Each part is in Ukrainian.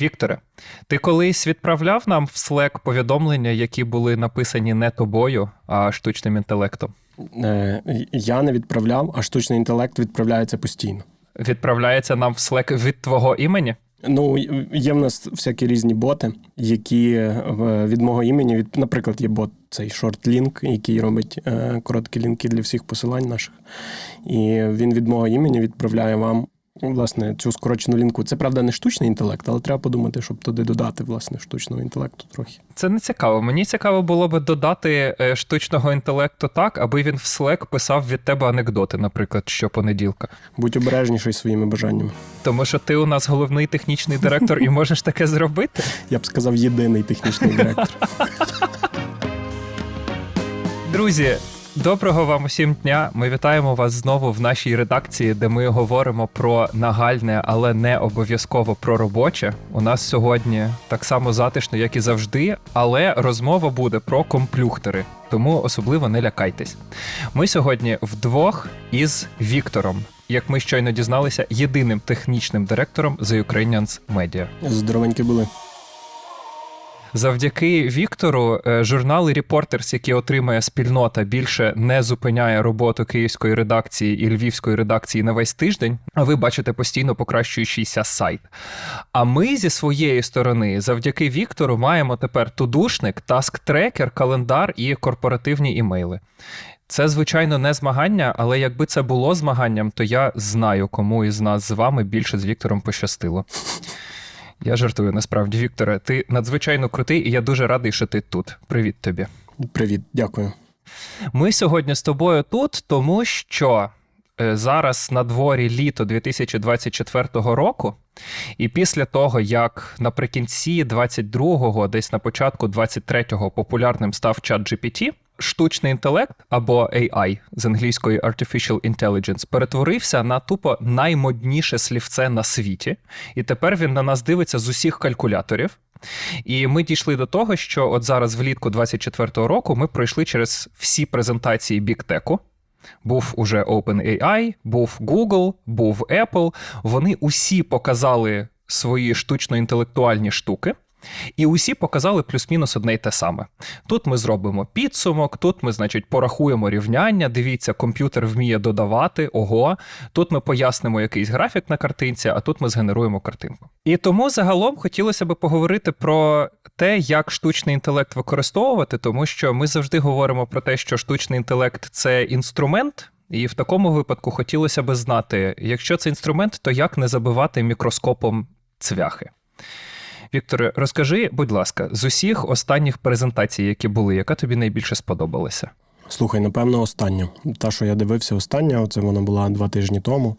Вікторе, ти колись відправляв нам в Slack повідомлення, які були написані не тобою, а штучним інтелектом? Е, Я не відправляв, а штучний інтелект відправляється постійно. Відправляється нам в Slack від твого імені? Ну, є в нас всякі різні боти, які е, від мого імені, від, наприклад, є бот цей ShortLink, який робить е, короткі лінки для всіх посилань наших. І він від мого імені відправляє вам. Власне, цю скорочену лінку. Це правда не штучний інтелект, але треба подумати, щоб туди додати власне штучного інтелекту трохи. Це не цікаво. Мені цікаво було би додати е, штучного інтелекту так, аби він в Slack писав від тебе анекдоти, наприклад, щопонеділка. Будь обережніший своїми бажаннями. Тому що ти у нас головний технічний директор і можеш таке зробити. Я б сказав, єдиний технічний директор. Друзі, доброго вам усім дня. Ми вітаємо вас знову в нашій редакції, де ми говоримо про нагальне, але не обов'язково про робоче. У нас сьогодні так само затишно, як і завжди, але розмова буде про комплюхтери. Тому особливо не лякайтесь. Ми сьогодні вдвох із Віктором, як ми щойно дізналися, єдиним технічним директором The Ukrainians Media. Здоровенькі були. Завдяки Віктору, е, журнал Reporters, який отримає спільнота, більше не зупиняє роботу київської редакції і львівської редакції на весь тиждень. А ви бачите постійно покращуючийся сайт. А ми зі своєї сторони, завдяки Віктору, маємо тепер тудушник, таск-трекер, календар і корпоративні імейли. Це, звичайно, не змагання, але якби це було змаганням, то я знаю, кому із нас з вами більше з Віктором пощастило. Я жартую насправді, Вікторе. Ти надзвичайно крутий, і я дуже радий, що ти тут. Привіт тобі. Привіт, дякую. Ми сьогодні з тобою тут, тому що е, зараз на дворі літо 2024 року, і після того, як наприкінці 22-го, десь на початку 23-го популярним став чат GPT, штучний інтелект або AI з англійської Artificial Intelligence перетворився на тупо наймодніше слівце на світі, і тепер він на нас дивиться з усіх калькуляторів. І ми дійшли до того, що от зараз, влітку 24-го року, ми пройшли через всі презентації біктеку. Був уже OpenAI, був Google, був Apple. Вони усі показали свої штучно-інтелектуальні штуки. І усі показали плюс-мінус одне й те саме. Тут ми зробимо підсумок, тут ми, значить, порахуємо рівняння. Дивіться, комп'ютер вміє додавати, ого. Тут ми пояснимо якийсь графік на картинці, а тут ми згенеруємо картинку. І тому загалом хотілося би поговорити про те, як штучний інтелект використовувати, тому що ми завжди говоримо про те, що штучний інтелект це інструмент. І в такому випадку хотілося би знати, якщо це інструмент, то як не забивати мікроскопом цвяхи. Вікторе, розкажи, будь ласка, з усіх останніх презентацій, які були, яка тобі найбільше сподобалася? Слухай, напевно, остання. Та, що я дивився, остання, це вона була два тижні тому.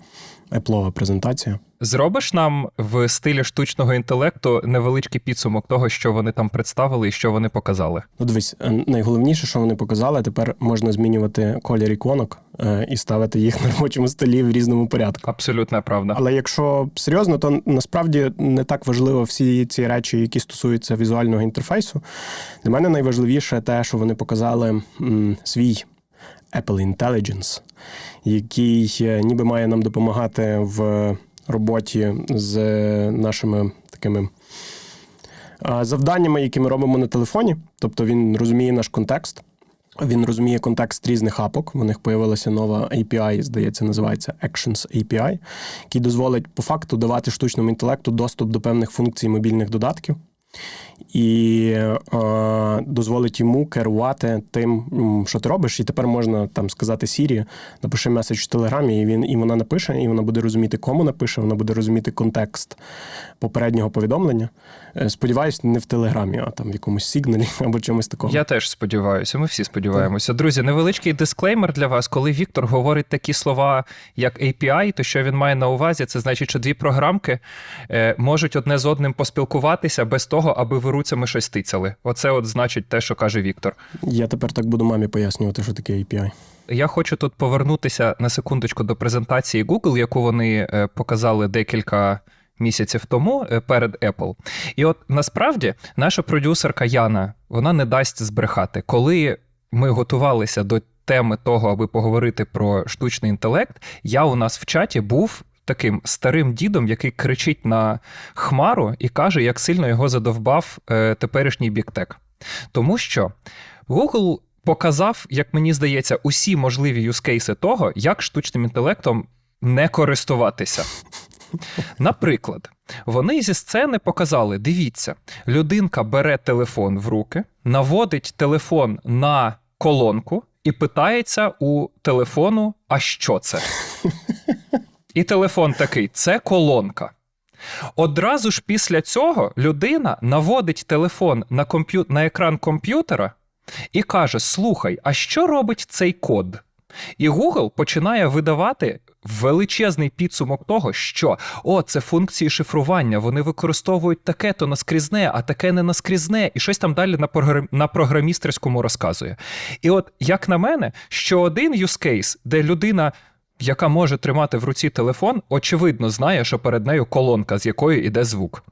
Еплова презентація. Зробиш нам в стилі штучного інтелекту невеличкий підсумок того, що вони там представили і що вони показали. Ну, дивись, е, найголовніше, що вони показали, тепер можна змінювати колір іконок е, і ставити їх на робочому столі в різному порядку. Абсолютна правда. Але якщо серйозно, то насправді не так важливо всі ці речі, які стосуються візуального інтерфейсу. Для мене найважливіше те, що вони показали м, свій Apple Intelligence, який е, ніби має нам допомагати в роботі з нашими такими завданнями, які ми робимо на телефоні. Тобто він розуміє наш контекст. Він розуміє контекст різних апок. У них появилася нова API, здається, називається Actions API, який дозволить по факту давати штучному інтелекту доступ до певних функцій мобільних додатків. І е, дозволить йому керувати тим, що ти робиш. І тепер можна там сказати Сірі, напиши меседж в Телеграмі, і він і вона напише, і вона буде розуміти, кому напише, вона буде розуміти контекст попереднього повідомлення. Е, Сподіваюсь, не в Телеграмі, а там в якомусь сигналі або чомусь такому. Я теж сподіваюся, ми всі сподіваємося. Друзі, невеличкий дисклеймер для вас. Коли Віктор говорить такі слова, як API, то що він має на увазі, це значить, що дві програмки е, можуть одне з одним поспілкуватися без того, аби ви руцями щось тицяли. Оце от значить те, що каже Віктор. Я тепер так буду мамі пояснювати, що таке API. Я хочу тут повернутися на секундочку до презентації Google, яку вони е, показали декілька місяців тому е, перед Apple. І от насправді наша продюсерка Яна вона не дасть збрехати. Коли ми готувалися до теми того, аби поговорити про штучний інтелект, я у нас в чаті був таким старим дідом, який кричить на хмару і каже, як сильно його задовбав е, теперішній біктек. Тому що Google показав, як мені здається, усі можливі юзкейси того, як штучним інтелектом не користуватися. Наприклад, вони зі сцени показали: дивіться, людинка бере телефон в руки, наводить телефон на колонку і питається у телефону: а що це? І телефон такий: це колонка. Одразу ж після цього людина наводить телефон на, комп'ю... на екран комп'ютера і каже: Слухай, а що робить цей код? І Google починає видавати величезний підсумок того, що о, це функції шифрування. Вони використовують таке то наскрізне, а таке не наскрізне, і щось там далі на, програм... на програмістерському розказує. І от, як на мене, що один use case, де людина. Яка може тримати в руці телефон, очевидно знає, що перед нею колонка, з якої йде звук.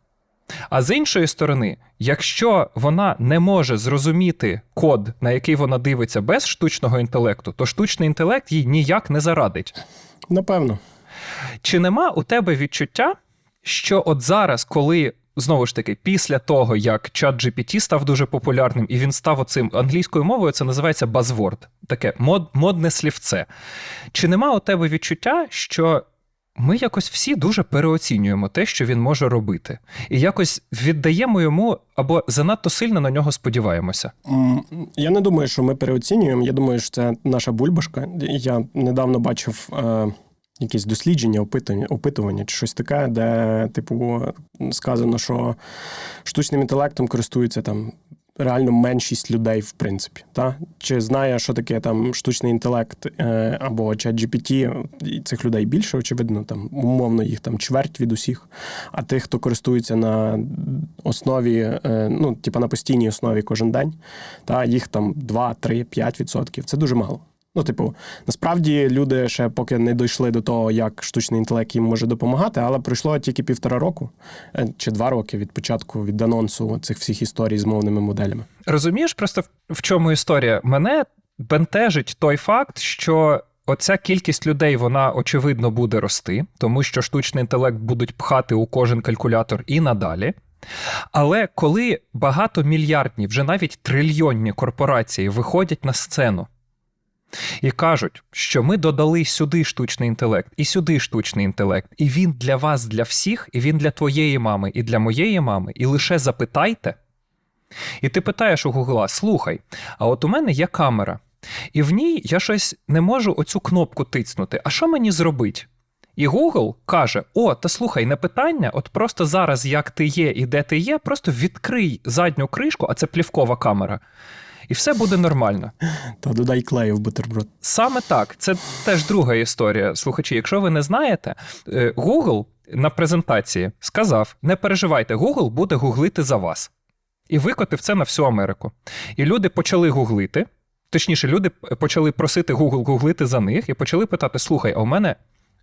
А з іншої сторони, якщо вона не може зрозуміти код, на який вона дивиться без штучного інтелекту, то штучний інтелект їй ніяк не зарадить. Напевно. Чи нема у тебе відчуття, що от зараз, коли знову ж таки, після того, як чат GPT став дуже популярним, і він став оцим англійською мовою, це називається базворд, таке мод, модне слівце. Чи нема у тебе відчуття, що ми якось всі дуже переоцінюємо те, що він може робити, і якось віддаємо йому або занадто сильно на нього сподіваємося? Я не думаю, що ми переоцінюємо. Я думаю, що це наша бульбашка. Я недавно бачив е, якісь дослідження, опитування, опитування чи щось таке, де, типу, сказано, що штучним інтелектом користуються там. Реально меншість людей, в принципі, та чи знає, що таке там штучний інтелект е, або чат GPT, цих людей більше, очевидно, там умовно їх там чверть від усіх. А тих, хто користується на основі, е, ну, типа на постійній основі кожен день, та їх там 2, 3, 5 відсотків. Це дуже мало. Ну, типу, насправді люди ще поки не дійшли до того, як штучний інтелект їм може допомагати, але пройшло тільки півтора року е, чи два роки від початку від анонсу цих всіх історій з мовними моделями. Розумієш, просто в- чому історія? Мене бентежить той факт, що. Оця кількість людей вона очевидно буде рости, тому що штучний інтелект будуть пхати у кожен калькулятор і надалі. Але коли багатомільярдні, вже навіть трильйонні корпорації виходять на сцену і кажуть, що ми додали сюди штучний інтелект, і сюди штучний інтелект, і він для вас, для всіх, і він для твоєї мами, і для моєї мами, і лише запитайте. І ти питаєш у Гугла: слухай, а от у мене є камера, і в ній я щось не можу оцю кнопку тицнути. А що мені зробить? І Google каже: О, та слухай, не питання, от просто зараз, як ти є і де ти є, просто відкрий задню кришку, а це плівкова камера, і все буде нормально. Та додай клею в бутерброд. Саме так, це теж друга історія. Слухачі, якщо ви не знаєте, е, Google на презентації сказав: не переживайте, Google буде гуглити за вас. І викотив це на всю Америку. І люди почали гуглити. Точніше, люди почали просити Google гуглити за них і почали питати: слухай, а у мене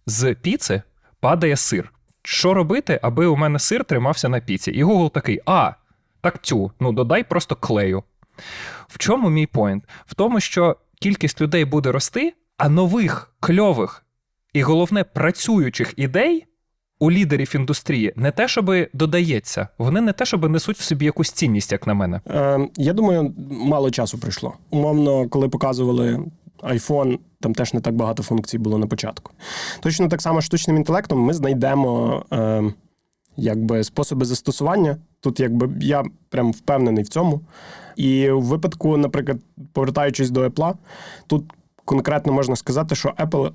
з піци падає сир. Що робити, аби у мене сир тримався на піці? І Google такий: а, так цю, ну додай просто клею. В чому мій поінт? В тому, що кількість людей буде рости, а нових кльових і головне працюючих ідей у лідерів індустрії не те, щоб додається, вони не те, щоб несуть в собі якусь цінність, як на мене. Е, я думаю, мало часу пройшло. Умовно, коли показували iPhone, там теж не так багато функцій було на початку. Точно так само штучним інтелектом ми знайдемо е, якби способи застосування. Тут якби я прям впевнений в цьому. І в випадку, наприклад, повертаючись до Apple, тут конкретно можна сказати, що Apple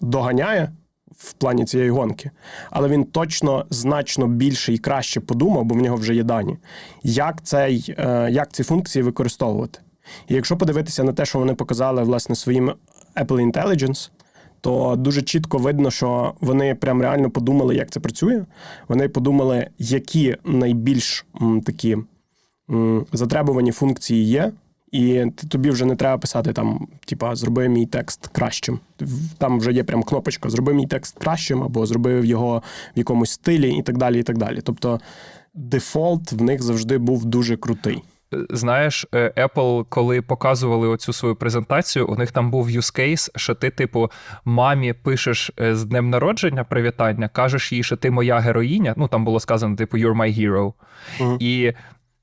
доганяє в плані цієї гонки, але він точно значно більше і краще подумав, бо в нього вже є дані, як, цей, е, як ці функції використовувати. І якщо подивитися на те, що вони показали власне своїм Apple Intelligence, то дуже чітко видно, що вони прям реально подумали, як це працює. Вони подумали, які найбільш такі затребувані функції є. І тобі вже не треба писати там, типа, зроби мій текст кращим. Там вже є прям кнопочка Зроби мій текст кращим, або зроби його в якомусь стилі, і так далі. і так далі. Тобто дефолт в них завжди був дуже крутий. Знаєш, е, Apple, коли показували оцю свою презентацію, у них там був use case, що ти, типу, мамі пишеш е, з днем народження привітання, кажеш їй, що ти моя героїня. Ну там було сказано, типу, you're my hero. Мгм. І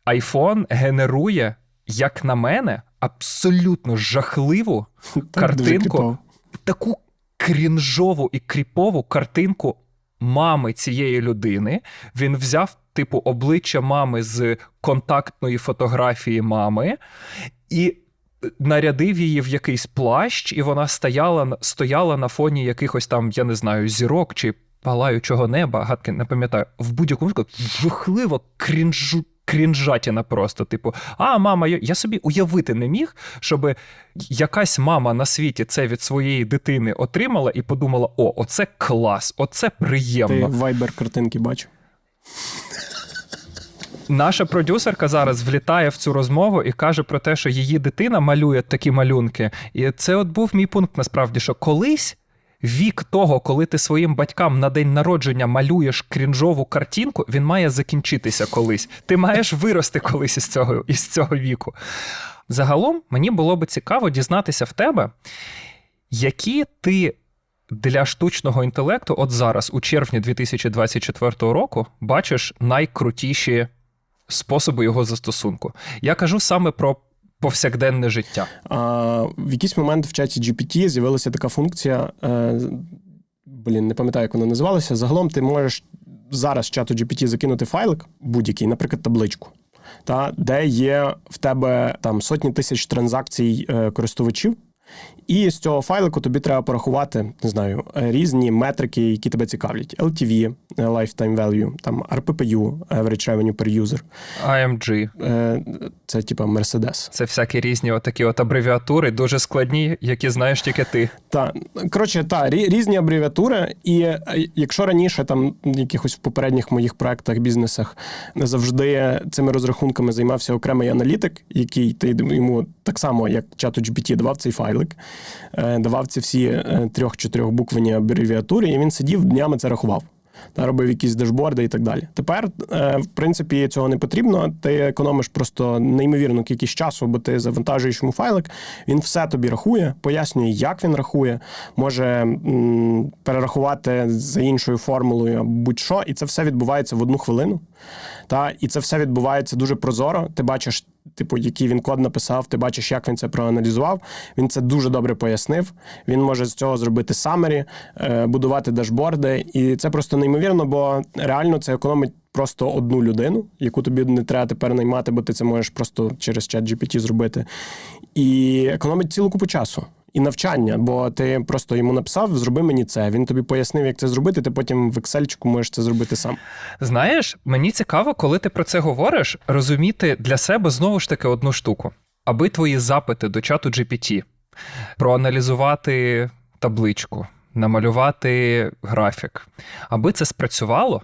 iPhone генерує, як на мене, абсолютно жахливу Картинку. таку крінжову і кріпову картинку мами цієї людини. Він взяв, типу, обличчя мами з контактної фотографії мами і. Нарядив її в якийсь плащ, і вона стояла, стояла на фоні якихось там, я не знаю, зірок чи палаючого неба, гадки не пам'ятаю, в будь-якому випадку жахливо крінжу, крінжатіна просто. Типу, а мама, я, собі уявити не міг, щоб якась мама на світі це від своєї дитини отримала і подумала: о, оце клас, оце Ти приємно. вайбер картинки бачив. Наша продюсерка зараз влітає в цю розмову і каже про те, що її дитина малює такі малюнки. І це от був мій пункт насправді, що колись. Вік того, коли ти своїм батькам на день народження малюєш крінжову картинку, він має закінчитися колись. Ти маєш вирости колись із цього, із цього віку. Загалом, мені було би цікаво дізнатися в тебе, які ти для штучного інтелекту, от зараз, у червні 2024 року, бачиш найкрутіші способи його застосунку. Я кажу саме про повсякденне життя. А, в якийсь момент в чаті GPT з'явилася така функція. Е, блін, не пам'ятаю, як вона називалася. Загалом ти можеш зараз чату GPT закинути файлик будь-який, наприклад, табличку. Та, де є в тебе там сотні тисяч транзакцій е, користувачів, і з цього файлику тобі треба порахувати, не знаю, різні метрики, які тебе цікавлять: LTV, е, Lifetime Value, там RPPU, Average Revenue per User. IMG. Е, Це типа Mercedes. Це всякі різні отакі от абревіатури, дуже складні, які знаєш тільки ти. Та коротше, та різні абревіатури, і е, якщо раніше там в якихось в попередніх моїх проектах, бізнесах завжди цими розрахунками займався окремий аналітик, який ти йому так само, як чату GPT, давав цей файлик, е, давав ці всі е, трьох-чотирьох буквені абревіатури, і він сидів днями це рахував. Та робив якісь дашборди і так далі. Тепер, е, в принципі, цього не потрібно. Ти економиш просто неймовірну кількість часу, бо ти завантажуєш йому файлик, він все тобі рахує, пояснює, як він рахує, може перерахувати за іншою формулою будь-що, і це все відбувається в одну хвилину. Та, і це все відбувається дуже прозоро. Ти бачиш, типу, який він код написав, ти бачиш, як він це проаналізував. Він це дуже добре пояснив. Він може з цього зробити самері, будувати дашборди. І це просто неймовірно, бо реально це економить. Просто одну людину, яку тобі не треба тепер наймати, бо ти це можеш просто через чат GPT зробити. І економить цілу купу часу. І навчання, бо ти просто йому написав, зроби мені це. Він тобі пояснив, як це зробити. Ти потім в Excel можеш це зробити сам. Знаєш, мені цікаво, коли ти про це говориш, розуміти для себе знову ж таки одну штуку. Аби твої запити до чату GPT проаналізувати табличку, намалювати графік, аби це спрацювало,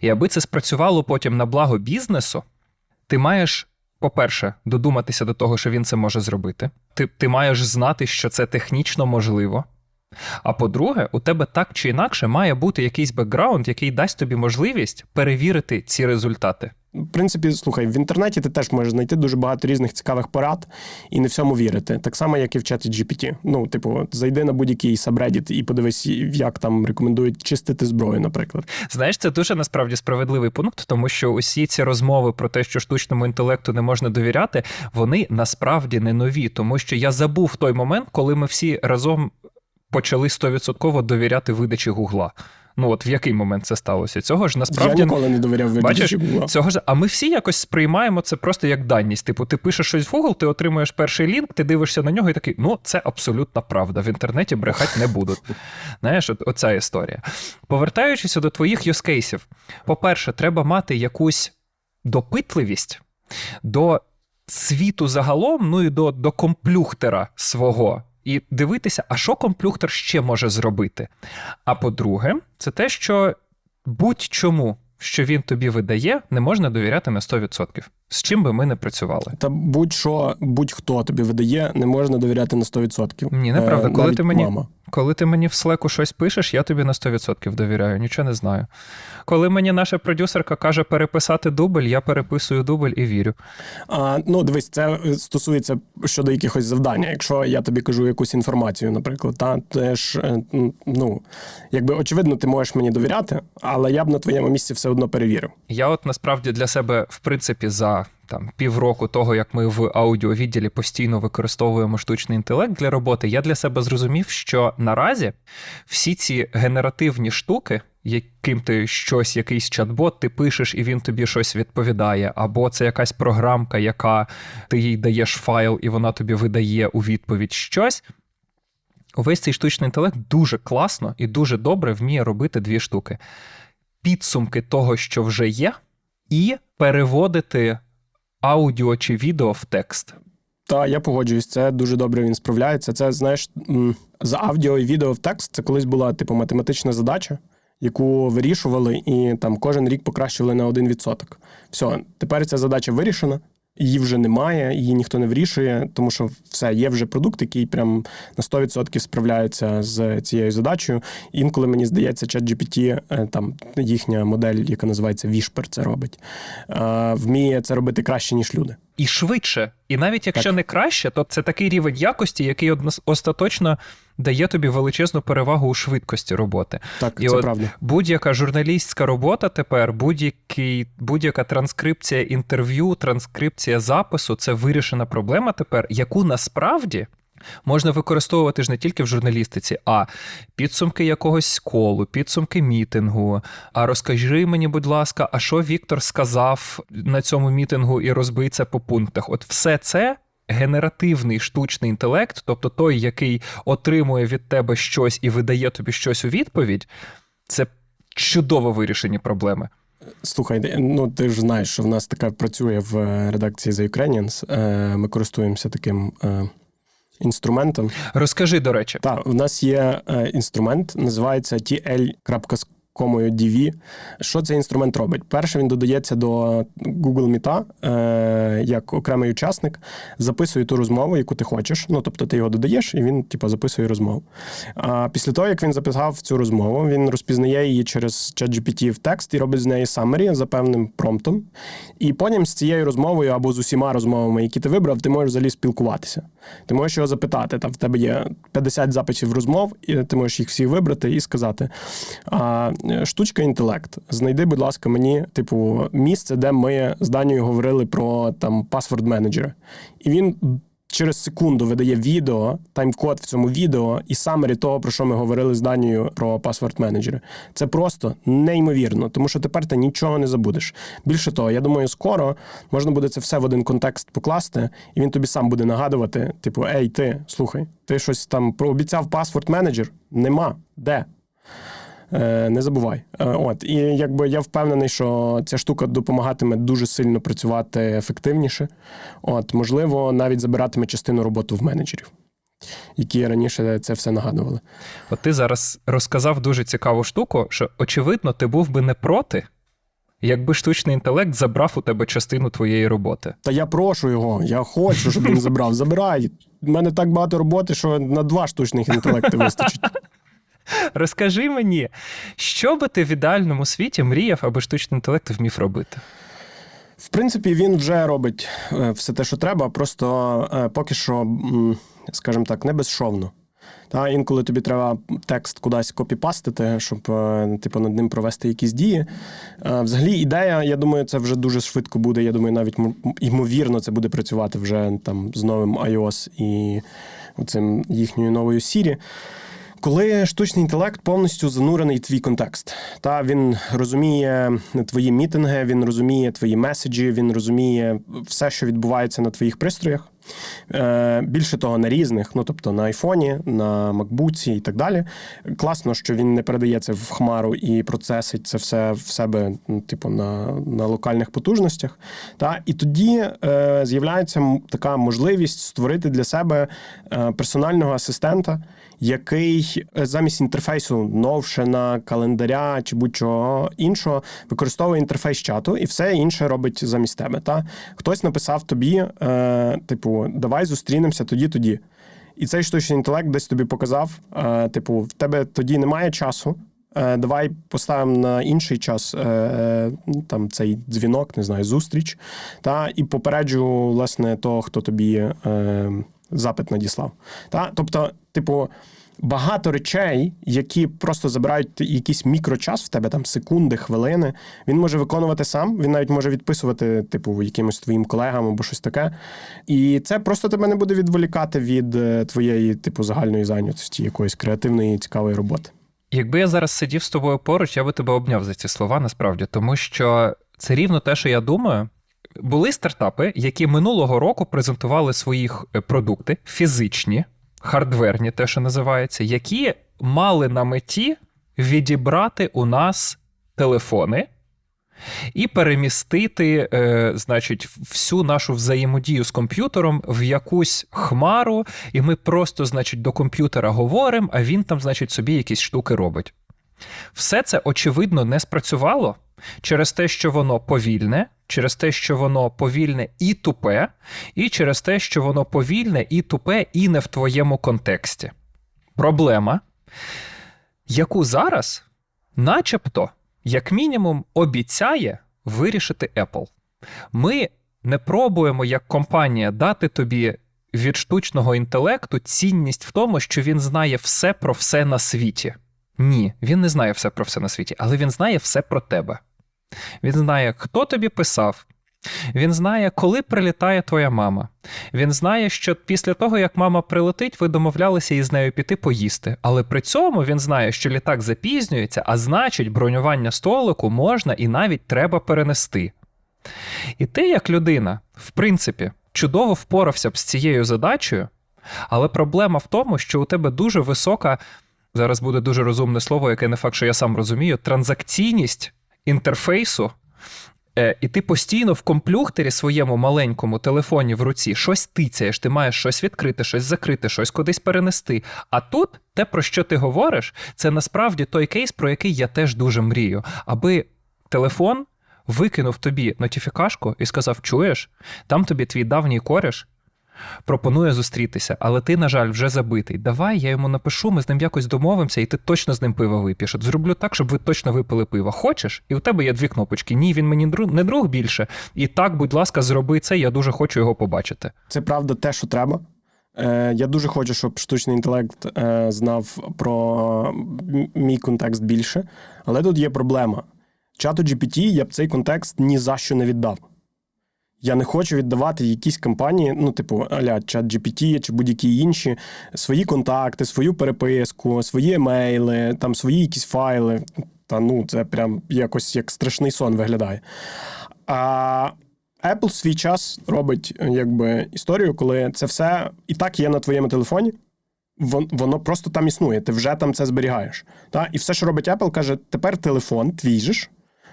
і аби це спрацювало потім на благо бізнесу, ти маєш, по-перше, додуматися до того, що він це може зробити. Ти, ти маєш знати, що це технічно можливо. А по-друге, у тебе так чи інакше має бути якийсь бекграунд, який дасть тобі можливість перевірити ці результати. В принципі, слухай, в інтернеті ти теж можеш знайти дуже багато різних цікавих порад і не всьому вірити. Так само, як і в чаті GPT. Ну, типу, зайди на будь-який subreddit і подивись, як там рекомендують чистити зброю, наприклад. Знаєш, це дуже насправді справедливий пункт, тому що усі ці розмови про те, що штучному інтелекту не можна довіряти, вони насправді не нові, тому що я забув той момент, коли ми всі разом почали 100% довіряти видачі Гугла. Ну от в який момент це сталося? Цього ж насправді Я ніколи не довіряв Бачиш, цього ж, а ми всі якось сприймаємо це просто як даність. Типу, ти пишеш щось в Google, ти отримуєш перший лінк, ти дивишся на нього і такий, ну це абсолютна правда. В інтернеті брехати не будуть. Знаєш, от, оця історія. Повертаючись до твоїх юзкейсів, по-перше, треба мати якусь допитливість до світу загалом, ну і до, до комплюхтера свого. І дивитися, а що комплюктор ще може зробити. А по-друге, це те, що будь-чому, що він тобі видає, не можна довіряти на 100%. З чим би ми не працювали. Та будь-що, будь-хто тобі видає, не можна довіряти на 100%. Ні, неправда. Е, Коли ти мені- мама. Коли ти мені в слеку щось пишеш, я тобі на 100% довіряю, нічого не знаю. Коли мені наша продюсерка каже переписати дубль, я переписую дубль і вірю. А, ну, дивись, це стосується щодо якихось завдання. Якщо я тобі кажу якусь інформацію, наприклад, та теж ну якби очевидно, ти можеш мені довіряти, але я б на твоєму місці все одно перевірив. Я от насправді для себе, в принципі, за там півроку того, як ми в аудіовідділі постійно використовуємо штучний інтелект для роботи, я для себе зрозумів, що наразі всі ці генеративні штуки, яким ти щось, якийсь чат-бот, ти пишеш і він тобі щось відповідає, або це якась програмка, яка ти їй даєш файл, і вона тобі видає у відповідь щось. Увесь цей штучний інтелект дуже класно і дуже добре вміє робити дві штуки: підсумки того, що вже є, і переводити аудіо чи відео в текст. Та я погоджуюсь, це дуже добре він справляється. Це знаєш, з аудіо і відео в текст це колись була типу математична задача, яку вирішували, і там кожен рік покращували на 1%. Все, тепер ця задача вирішена. Її вже немає, її ніхто не вирішує, тому що все є вже продукт, який прям на 100% справляється з цією задачею. Інколи мені здається, ChatGPT, е, там їхня модель, яка називається Вішпер, це робить, е, вміє це робити краще ніж люди. І швидше. І навіть якщо Так. не краще, то це такий рівень якості, який остаточно дає тобі величезну перевагу у швидкості роботи. Так, І це от правда. Будь-яка журналістська робота тепер, будь-який, будь-яка транскрипція інтерв'ю, транскрипція запису це вирішена проблема тепер, яку насправді. Можна використовувати ж не тільки в журналістиці, а підсумки якогось колу, підсумки мітингу. А розкажи мені, будь ласка, а що Віктор сказав на цьому мітингу і розбий це по пунктах? От все це генеративний штучний інтелект, тобто той, який отримує від тебе щось і видає тобі щось у відповідь, це чудово вирішені проблеми. Слухай, ну ти ж знаєш, що в нас така працює в е, редакції The Ukrainians. Е, Ми користуємося таким е, інструментом. Розкажи, до речі, Так, у нас є е, інструмент, називається TL.com.dv. Що цей інструмент робить? Перше, він додається до Google Meet е, як окремий учасник, записує ту розмову, яку ти хочеш. Ну, тобто ти його додаєш, і він, типу, записує розмову. А після того, як він записав цю розмову, він розпізнає її через ChatGPT в текст і робить з неї summary за певним промптом. І потім з цією розмовою або з усіма розмовами, які ти вибрав, ти можеш взагалі спілкуватися. Ти можеш його запитати. Там в тебе є 50 записів розмов, і ти можеш їх всі вибрати і сказати. А, штучка інтелект. Знайди, будь ласка, мені, типу, місце, де ми з Данією говорили про там паспорт менеджера. І він. Через секунду видає відео, тайм-код в цьому відео і самері того, про що ми говорили з Данією про паспорт менеджера. Це просто неймовірно, тому що тепер ти нічого не забудеш. Більше того, я думаю, скоро можна буде це все в один контекст покласти, і він тобі сам буде нагадувати: типу, ей, ти, слухай, ти щось там прообіцяв паспорт менеджер? Нема. Де? Е, не забувай. Е, от, і якби я впевнений, що ця штука допомагатиме дуже сильно працювати ефективніше. От, можливо, навіть забиратиме частину роботи в менеджерів, які раніше це все нагадували. от ти зараз розказав дуже цікаву штуку, що очевидно, ти був би не проти, якби штучний інтелект забрав у тебе частину твоєї роботи. Та я прошу його, я хочу, щоб він забрав. Забирай. У мене так багато роботи, що на два штучних інтелекти вистачить. Розкажи мені, що би ти в ідеальному світі мріяв, аби штучний інтелект вмів робити? В принципі, він вже робить е, все те, що треба, просто е, поки що, скажімо так, не безшовно. Та інколи тобі треба текст кудись копіпастити, щоб е, типу, над ним провести якісь дії. Взагалі, ідея, я думаю, це вже дуже швидко буде. Я думаю, навіть ймовірно, це буде працювати вже там з новим iOS і цим їхньою новою Siri. Коли штучний інтелект повністю занурений в твій контекст, та він розуміє твої мітинги, він розуміє твої меседжі, він розуміє все, що відбувається на твоїх пристроях. Е, Більше того, на різних, ну тобто на айфоні, на макбуці і так далі. Класно, що він не передає це в хмару і процесить це все в себе, ну, типу, на, на локальних потужностях. Та? І тоді е, з'являється така можливість створити для себе е, персонального асистента, який е, замість інтерфейсу Notion, календаря чи будь-чого іншого використовує інтерфейс чату і все інше робить замість тебе. Та? Хтось написав тобі, е, типу, давай зустрінемося тоді, тоді. І цей штучний інтелект десь тобі показав: е, типу, в тебе тоді немає часу. е, Давай поставимо на інший час е, е, там цей дзвінок, не знаю, зустріч, та і попереджу власне того, хто тобі запит надіслав. Та? Тобто, типу, багато речей, які просто забирають якийсь мікрочас в тебе, там секунди, хвилини, він може виконувати сам. Він навіть може відписувати, типу, якимось твоїм колегам або щось таке. І це просто тебе не буде відволікати від е, твоєї, типу, загальної зайнятості, якоїсь креативної цікавої роботи. Якби я зараз сидів з тобою поруч, я би тебе обняв за ці слова, насправді, тому що це рівно те, що я думаю. Були стартапи, які минулого року презентували свої е, продукти фізичні, хардверні, те, що називається, які мали на меті відібрати у нас телефони і перемістити, е, значить, всю нашу взаємодію з комп'ютером в якусь хмару, і ми просто, значить, до комп'ютера говоримо, а він там, значить, собі якісь штуки робить. Все це, очевидно, не спрацювало через те, що воно повільне, через те, що воно повільне і тупе, і через те, що воно повільне і тупе, і не в твоєму контексті. Проблема, яку зараз, начебто, як мінімум, обіцяє вирішити Apple. Ми не пробуємо як компанія дати тобі від штучного інтелекту цінність в тому, що він знає все про все на світі. Ні, він не знає все про все на світі, але він знає все про тебе. Він знає, хто тобі писав. Він знає, коли прилітає твоя мама. Він знає, що після того, як мама прилетить, ви домовлялися із нею піти поїсти. Але при цьому він знає, що літак запізнюється, а значить, бронювання столику можна і навіть треба перенести. І ти, як людина, в принципі, чудово впорався б з цією задачею, але проблема в тому, що у тебе дуже висока, зараз буде дуже розумне слово, яке не факт, що я сам розумію, транзакційність інтерфейсу. Е, І ти постійно в комплюхтері своєму маленькому телефоні в руці щось тицяєш, ти маєш щось відкрити, щось закрити, щось кудись перенести. А тут те, про що ти говориш, це насправді той кейс, про який я теж дуже мрію. Аби телефон викинув тобі нотіфікашку і сказав: Чуєш, там тобі твій давній кореш пропонує зустрітися, але ти, на жаль, вже забитий. Давай я йому напишу, ми з ним якось домовимося, і ти точно з ним пиво вип'єш. От Зроблю так, щоб ви точно випили пиво. Хочеш? І у тебе є дві кнопочки. Ні, він мені не друг більше. І так, будь ласка, зроби це, я дуже хочу його побачити. Це правда те, що треба. Е, я дуже хочу, щоб штучний інтелект е, знав про мій контекст більше. Але тут є проблема. Чату GPT я б цей контекст ні за що не віддав. Я не хочу віддавати якісь компанії, ну, типу, аля GPT чи будь-які інші, свої контакти, свою переписку, свої емейли, там свої якісь файли. Та ну, це прям якось як страшний сон виглядає. А Apple свій час робить якби історію, коли це все і так є на твоєму телефоні. Воно просто там існує, ти вже там це зберігаєш. Та? І все, що робить Apple, каже: тепер телефон, твій же ж,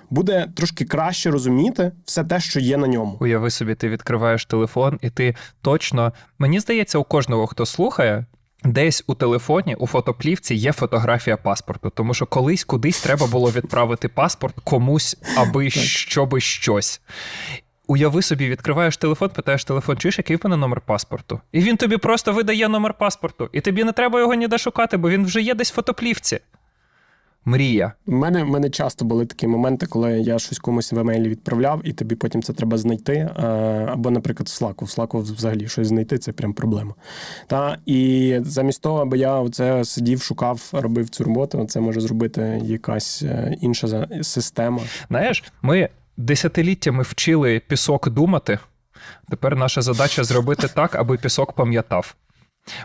буде трошки краще розуміти все те, що є на ньому. Уяви собі, ти відкриваєш телефон, і ти точно. Мені здається, у кожного, хто слухає. Десь у телефоні, у фотоплівці є фотографія паспорту, тому що колись кудись треба було відправити паспорт комусь, аби щоби щось. Уяви собі, відкриваєш телефон, питаєш телефон, чуєш, який в мене номер паспорту? І він тобі просто видає номер паспорту. І тобі не треба його ніде шукати, бо він вже є десь в фотоплівці. Мрія. У мене, в мене часто були такі моменти, коли я щось комусь в емейлі відправляв, і тобі потім це треба знайти. Або, наприклад, в Slack. В Slack взагалі щось знайти це прям проблема. Та, і замість того, аби я оце сидів, шукав, робив цю роботу, це може зробити якась е, інша система. Знаєш, ми десятиліттями вчили пісок думати. Тепер наша задача зробити так, аби пісок пам'ятав.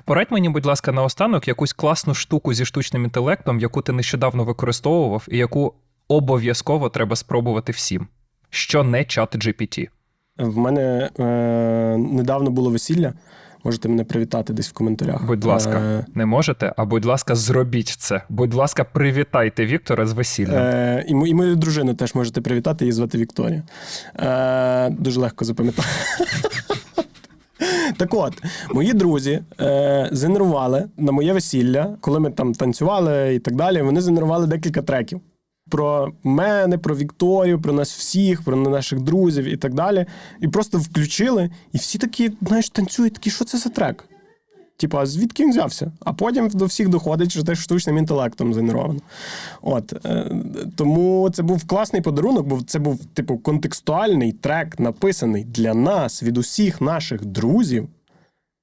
Порадь мені, будь ласка, наостанок якусь класну штуку зі штучним інтелектом, яку ти нещодавно використовував, і яку обов'язково треба спробувати всім. Що не чат GPT. В мене е, недавно було весілля. Можете мене привітати десь в коментарях. Будь ласка, Е, не можете, а будь ласка, зробіть це. Будь ласка, привітайте Віктора з весіллям. Е, і, і мою дружину теж можете привітати, її звати Вікторія. Е, дуже легко запам'ятати. Так от, мої друзі е, згенерували на моє весілля, коли ми там танцювали і так далі. Вони згенерували декілька треків. Про мене, про Вікторію, про нас всіх, про наших друзів і так далі. І просто включили, і всі такі, знаєш, танцюють, такі, що це за трек? Типа, звідки він взявся? А потім до всіх доходить, що це штучним інтелектом згенеровано. От е, тому це був класний подарунок, бо це був типу контекстуальний трек, написаний для нас від усіх наших друзів,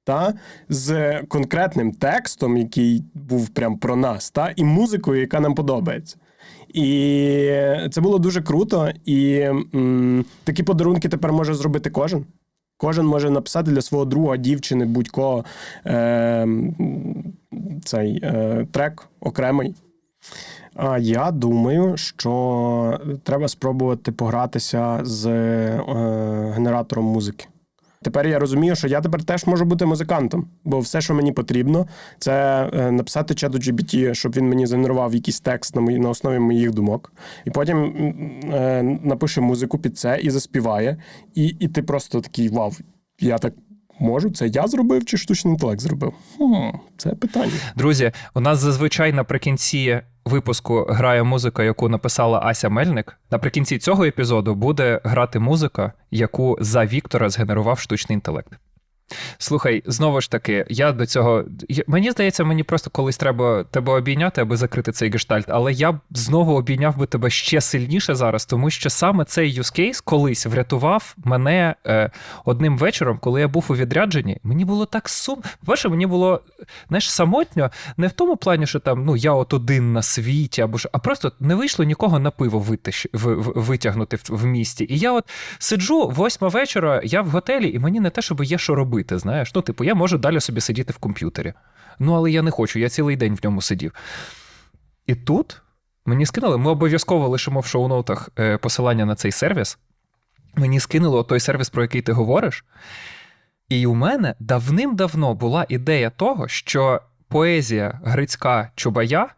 та з конкретним текстом, який був прям про нас, та і музикою, яка нам подобається. І це було дуже круто. І м, такі подарунки тепер може зробити кожен. Кожен може написати для свого друга, дівчини, будь-кого е, цей е, трек окремий. А я думаю, що треба спробувати погратися з е, генератором музики. Тепер я розумію, що я тепер теж можу бути музикантом, бо все, що мені потрібно, це е, написати чату GBT, щоб він мені згенерував якийсь текст на мої на основі моїх думок, і потім е, напише музику під це і заспіває. І, і ти просто такий вау, я так можу, це я зробив чи штучний інтелект зробив? Хм, це питання. Друзі, у нас зазвичай наприкінці випуску грає музика, яку написала Ася Мельник. Наприкінці цього епізоду буде грати музика, яку за Віктора згенерував штучний інтелект. Слухай, знову ж таки, я до цього. Мені здається, мені просто колись треба тебе обійняти, аби закрити цей гештальт, але я б знову обійняв би тебе ще сильніше зараз, тому що саме цей use колись врятував мене е, одним вечором, коли я був у відрядженні. Мені було так сум. По-перше, мені було знаєш, самотньо, не в тому плані, що там ну я от один на світі, або ж, а просто не вийшло нікого на пиво витащ, в, в, витягнути в, в місті. І я от сиджу восьма вечора, я в готелі, і мені не те, щоб є що робити. Знаєш, ну, типу, я можу далі собі сидіти в комп'ютері. Ну, але я не хочу, я цілий день в ньому сидів. І тут мені скинули, ми обов'язково лишимо в шоу-ноутах е, посилання на цей сервіс. Мені скинуло той сервіс, про який ти говориш. І у мене давним-давно була ідея того, що поезія Грицька Чубая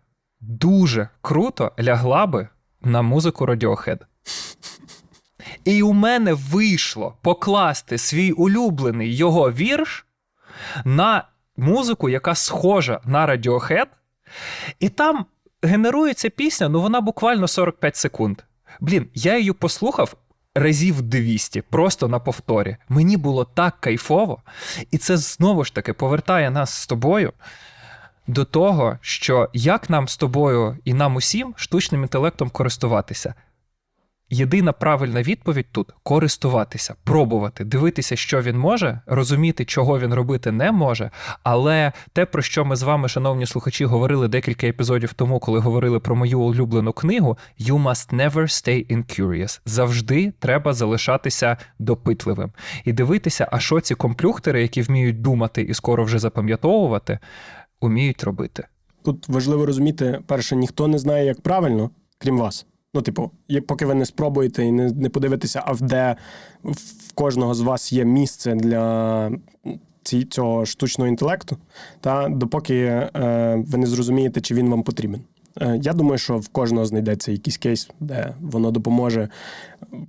дуже круто лягла би на музику Radiohead. І у мене вийшло покласти свій улюблений його вірш на музику, яка схожа на Radiohead, і там генерується пісня, ну вона буквально 45 секунд. Блін, я її послухав разів 200, просто на повторі. Мені було так кайфово, і це знову ж таки повертає нас з тобою до того, що як нам з тобою і нам усім штучним інтелектом користуватися. Єдина правильна відповідь тут користуватися, пробувати, дивитися, що він може, розуміти, чого він робити не може. Але те, про що ми з вами, шановні слухачі, говорили декілька епізодів тому, коли говорили про мою улюблену книгу, You must never stay in curious. Завжди треба залишатися допитливим і дивитися, а що ці комплюхтери, які вміють думати і скоро вже запам'ятовувати, уміють робити. Тут важливо розуміти, перше, ніхто не знає, як правильно, крім вас. Ну, типу, поки ви не спробуєте і не, не подивитеся, а в де в кожного з вас є місце для ці, цього штучного інтелекту, та допоки е, ви не зрозумієте, чи він вам потрібен. Е, я думаю, що в кожного знайдеться якийсь кейс, де воно допоможе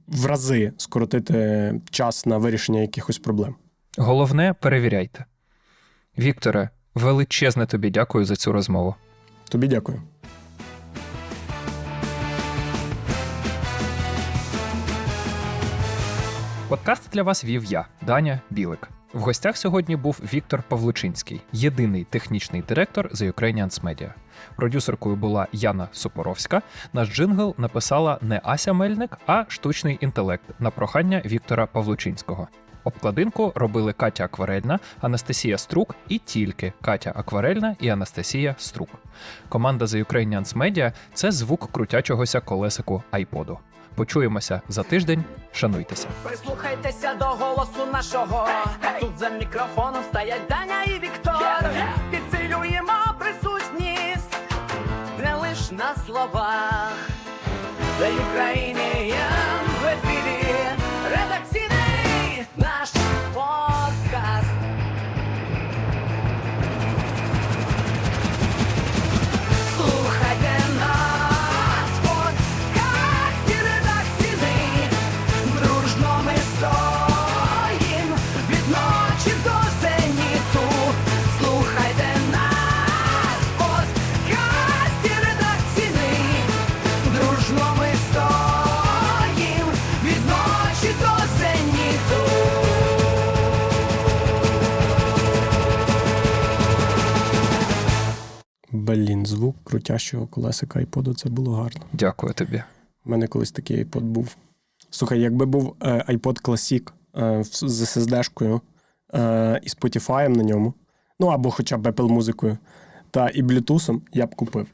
в рази скоротити час на вирішення якихось проблем. Головне, перевіряйте. Вікторе, величезне тобі дякую за цю розмову. Тобі дякую. Подкаст для вас вів я, Даня Білик. В гостях сьогодні був Віктор Павлучинський, єдиний технічний директор The Ukrainians Media. Продюсеркою була Яна Супоровська. Наш джингл написала не Ася Мельник, а штучний інтелект на прохання Віктора Павлучинського. Обкладинку робили Катя Акварельна, Анастасія Струк і тільки Катя Акварельна і Анастасія Струк. Команда The Ukrainians Media – це звук крутячогося колесику айподу. Почуємося за тиждень. Шануйтеся. Прислухайтеся до голосу нашого. Тут за мікрофоном стоять Даня і Віктор. Підсилюємо присутність не лиш на словах. The України. в крутящого колесика iPod, це було гарно. Дякую тобі. У мене колись такий iPod був. Слухай, якби був е, iPod Classic е, з SSD-шкою е, і Spotify на ньому, ну або хоча б Apple музикою, та і Bluetooth, я б купив.